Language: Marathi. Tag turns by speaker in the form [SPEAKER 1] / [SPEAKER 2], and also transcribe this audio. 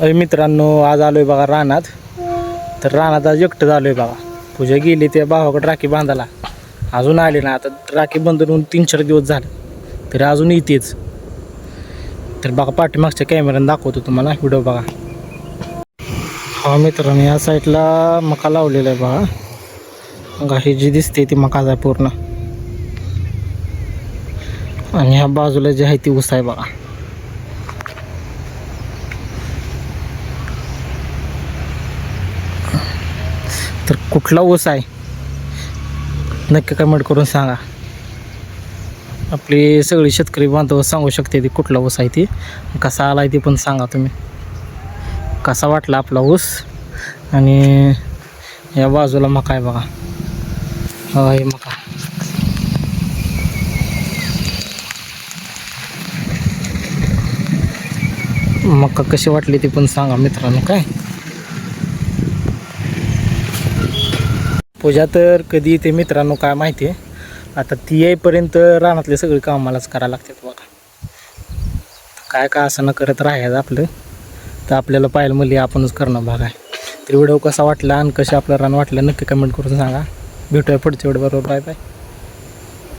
[SPEAKER 1] अरे मित्रांनो आज आलोय बघा रानात. तर रानात आज एकटं आलोय बघा. पूजा गेली त्या भावाकडे राखी बांधायला. अजून आले ना आता राखी बांधून होऊन तीन चार दिवस झाले. तरी अजून येतेच. तर बघा पाठीमागच्या कॅमेऱ्यानं दाखवतो तुम्हाला व्हिडिओ बघा. हा मित्रांनो या साईडला मका लावलेला आहे बघा. बघा ही जी दिसते ती मकाच आहे पूर्ण. आणि ह्या बाजूला जी आहे ती ऊस आहे बघा. तर कुठला ऊस आहे? नक्की कमेंट करून सांगा. आपली सगळी शेतकरी बांधव सांगू शकते ती कुठला ऊस आहे ती. कसा आला आहे ते पण सांगा तुम्ही. कसा वाटला आपला ऊस? आणि या बाजूला मका आहे बघा. हा हे मका. मका कशी वाटली ती पण सांगा मित्रांनो काय? पूजा तर कधी येते मित्रांनो काय माहिती आहे. आता ती येईपर्यंत रानातले सगळे काम मलाच करायला लागतात बघा. काय काय असं न करत राहायचं आपलं तर आपल्याला पाहिलं मिळली आपणच करणं भाग आहे तर व्हिडिओ कसा वाटला आणि कसे आपलं रान वाटलं नक्की कमेंट करून सांगा. भेटूया पुढच्या व्हिडिओ बरोबर बाय बाय